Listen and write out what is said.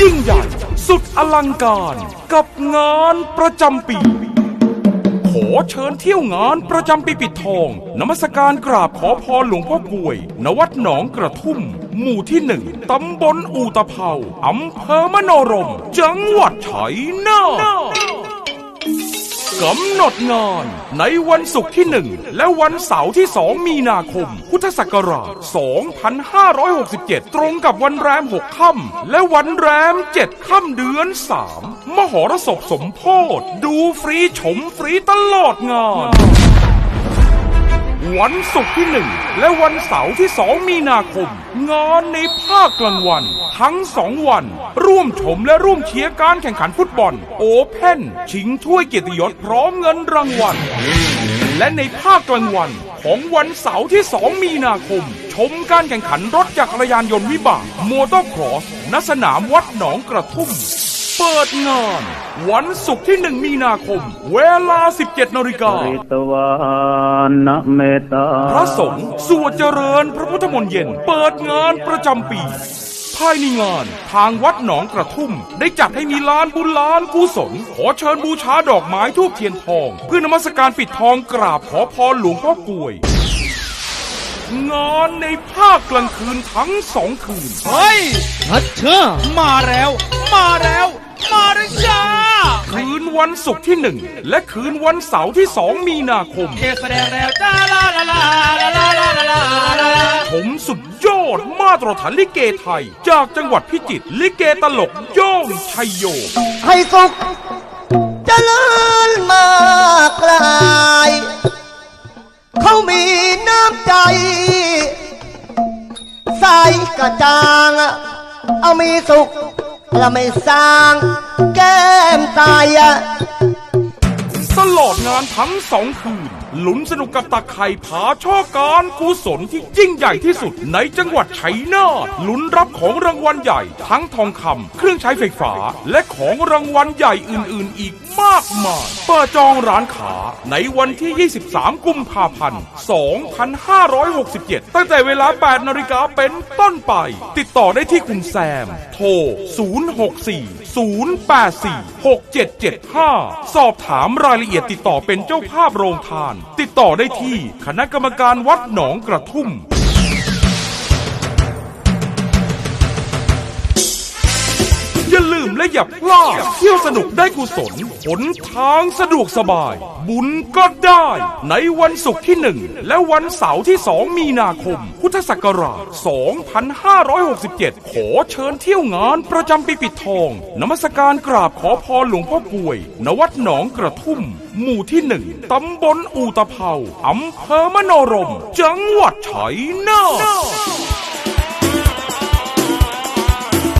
ยิ่งใหญ่ สุดอลังการกับงานประจำปี ขอเชิญเที่ยวงานประจำปีปิดทองนมัสการกราบขอพรหลวงพ่อกวย ณวัดหนองกระทุ่ม หมู่ที่หนึ่งตำบลอูตะเภาอำเภอมโนรม จังหวัดชัยนาท กำหนดงานในวันศุกร์ที่ 1 และวันเสาร์ที่ 2 มีนาคม พุทธศักราช 2567 ตรงกับวันแรม 6 ค่ำและวันแรม 7 ค่ำเดือน 3 มหรสพสมโพธดูฟรีชมฟรีตลอดงาน วันศุกร์ที่ 1 และวันเสาร์ที่ 2 มีนาคม งานในภาคกลางวัน ทั้ง 2 วัน ร่วมชมและร่วมเชียร์การแข่งขันฟุตบอล โอเพ่นชิงถ้วยเกียรติยศพร้อมเงินรางวัล และในภาคกลางวันของวันเสาร์ที่ 2 มีนาคม ชมการแข่งขันรถจักรยานยนต์วิบากมอเตอร์ครอสณสนามวัดหนองกระทุ่ม เปิดงาน วันศุกร์ที่ 1 มีนาคม เวลา 17นาฬิการิตวานะเมตตาพระสงฆ์สวดเจริญพระพุทธมนต์เย็น เปิดงานประจำปี ภายในงาน ทางวัดหนองกระทุ่ม ได้จัดให้มีลานบุญลานกุศลขอเชิญบูชาดอกไม้ทูบเทียนทอง เพื่อนมัสการปิดทองกราบขอพรหลวงพ่อกลวยงานในภาคกลางคืนทั้งสองคืน เฮ้ยฮัทเชอร์มาแล้ว มาแล้ว มาแล้วจ้าคืนวันศุกร์ที่หนึ่งและคืนวันเสาร์ที่สองมีนาคมเทแสดงแล้วจ้าลาลาลาลาลาลาลาลาลาผมสุดยอดมาตรฐานลิเกไทย จากจังหวัดพิจิตรลิเกตลกโย่งชัยโยให้สุขเจริญมากลายเขามีน้ำใจ ใสกระจาง เอามีสุข เราไม่สร้างแก้มตายอะ ตลอดงานทั้งสองคืนลุ้นสนุกกับตาไข่ผาช่อการกุศลที่ยิ่งใหญ่ที่สุดในจังหวัดชัยนาทลุ้นรับของรางวัลใหญ่ ทั้งทองคำเครื่องใช้ไฟฟ้า และของรางวัลใหญ่อื่น ๆ อีกมากมายเปิดจองร้านขาในวันที่ 23 กุมภาพันธ์ 2567 ตั้งแต่เวลา 8 นาฬิกาเป็นต้นไป ติดต่อได้ที่คุณแซม โทร 064 084 6775 สอบถามรายละเอียดติดต่อเป็นเจ้าภาพโรงทานติดต่อได้ที่คณะกรรมการวัดหนองกระทุ่ม และอย่าพลาดเที่ยวสนุกได้กุศลหนทางสะดวกสบาย บุญก็ได้ ในวันศุกร์ที่หนึ่งและวันเสาร์ที่สองมีนาคม พุทธศักราช 2567 ขอเชิญเที่ยวงานประจำปีปิดทอง นมัสการกราบขอพรหลวงพ่อกลวยณวัดหนองกระทุ่ม หมู่ที่หนึ่งตำบลอูตะเภาอำเภอมโนรม จังหวัดชัยนาท